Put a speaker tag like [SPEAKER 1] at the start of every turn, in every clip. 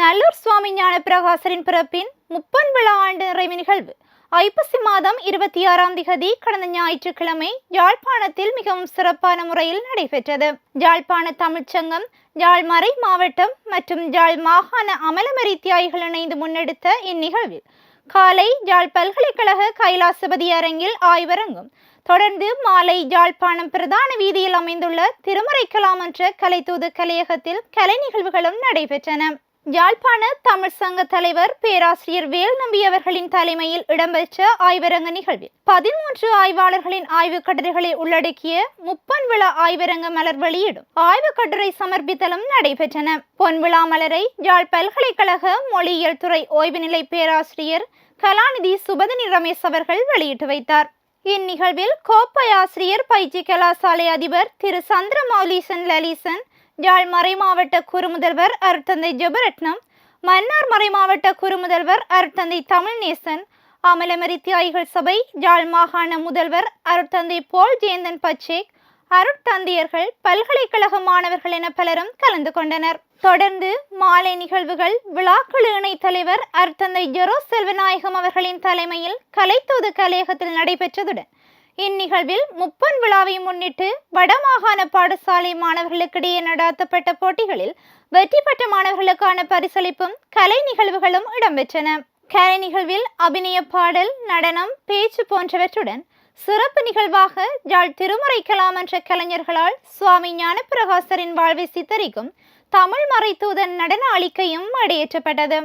[SPEAKER 1] நல்லூர் சுவாமி ஞான பிரகாசரின் பிறப்பின் முப்பன் விழா ஆண்டு நிறைவு நிகழ்வு. ஐப்பசி மாதம் இருபத்தி ஆறாம் திகதி கடந்த ஞாயிற்றுக்கிழமை யாழ்ப்பாணத்தில் மிகவும் சிறப்பான முறையில் நடைபெற்றது. யாழ்ப்பாண தமிழ்ச்சங்கம் யாழ்மறை மாவட்டம் மற்றும் யாழ் மாகாண அமலமரி தியாகிகள் இணைந்து முன்னெடுத்த இந்நிகழ்வில் காலை யாழ் பல்கலைக்கழக கைலாசபதி அரங்கில் ஆய்வரங்கும். தொடர்ந்து மாலை யாழ்ப்பாணம் பிரதான வீதியில் அமைந்துள்ள திருமறை கலாமன்ற கலைத்தூது கலையகத்தில் கலை நிகழ்வுகளும் நடைபெற்றன. யாழ்ப்பாண தமிழ் சங்க தலைவர் பேராசிரியர் வேல்நம்பி அவர்களின் தலைமையில் இடம்பெற்ற ஆய்வரங்க நிகழ்வில் பதிமூன்று ஆய்வாளர்களின் ஆய்வுக் கட்டுரைகளை உள்ளடக்கிய முப்பன் விழா ஆய்வரங்க மலர் வெளியிடும் ஆய்வுக் கட்டுரை சமர்ப்பித்தலும் நடைபெற்றன. பொன்விழா மலரை யாழ் பல்கலைக்கழக மொழியியல் துறை ஓய்வு நிலை பேராசிரியர் கலாநிதி சுபதினி ரமேஷ் அவர்கள் வெளியிட்டு வைத்தார். இந்நிகழ்வில் கோப்பை ஆசிரியர் பயிற்சி கலாசாலை அதிபர் திரு சந்திரமௌலீசன் லலீசன் யாழ் மறைமாவட்ட குறுமுதல்வர் அருத்தந்தை ஜெபரட்னம் மன்னார் மறைமாவட்ட குறுமுதல்வர் அருத்தந்தை தமிழ்நேசன் அமலமரி தியாகிகள் சபை யாழ் மாகாண முதல்வர் அருட்தந்தை போல் ஜெயந்தன் பச்சேக் அருட்தந்தையர்கள் பல்கலைக்கழக மாணவர்கள் என பலரும் கலந்து கொண்டனர். தொடர்ந்து மாலை நிகழ்வுகள் விழாக்குழு இணைத் தலைவர் அருட்தந்தை ஜெரோ செல்வநாயகம் அவர்களின் தலைமையில் கலைத்தோது கலையகத்தில் நடைபெற்றதுடன் இந்நிகழ்வில் முப்பன் விழாவை முன்னிட்டு வடமாகாண பாடசாலை மாணவர்களுக்கிடையே நடாத்தப்பட்ட போட்டிகளில் வெற்றி பெற்ற மாணவர்களுக்கான பரிசளிப்பும் கலை நிகழ்வுகளும் இடம்பெற்றன. கலை நிகழ்வில் அபிநய பாடல் நடனம் பேச்சு போன்றவற்றுடன் சிறப்பு நிகழ்வாக யாழ் திருமறைக்கலாம் என்ற கலைஞர்களால் சுவாமி ஞானப்பிரகாசரின் வாழ்வை சித்தரிக்கும் தமிழ் மறைத்தூதன் நடன அளிக்கையும் அடையேற்றப்பட்டது.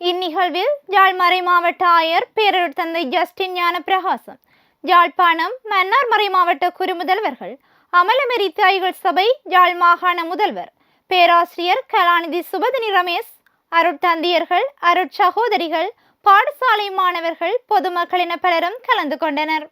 [SPEAKER 1] இந்நிகழ்வில் யாழ் மறை மாவட்ட ஆயர் பேரூர் தந்தை ஜஸ்டின் ஞானப்பிரகாசம் யாழ்ப்பாணம் மன்னார் மறை மாவட்ட குறுமுதல்வர்கள் அமலமெரி தியாகிகள் சபை யாழ் மாகாண முதல்வர் பேராசிரியர் கலாநிதி சுபதினி ரமேஷ் அருட்தந்தியர்கள் அருட்சகோதரிகள் பாடசாலை மாணவர்கள் பொதுமக்கள் என பலரும் கலந்து கொண்டனர்.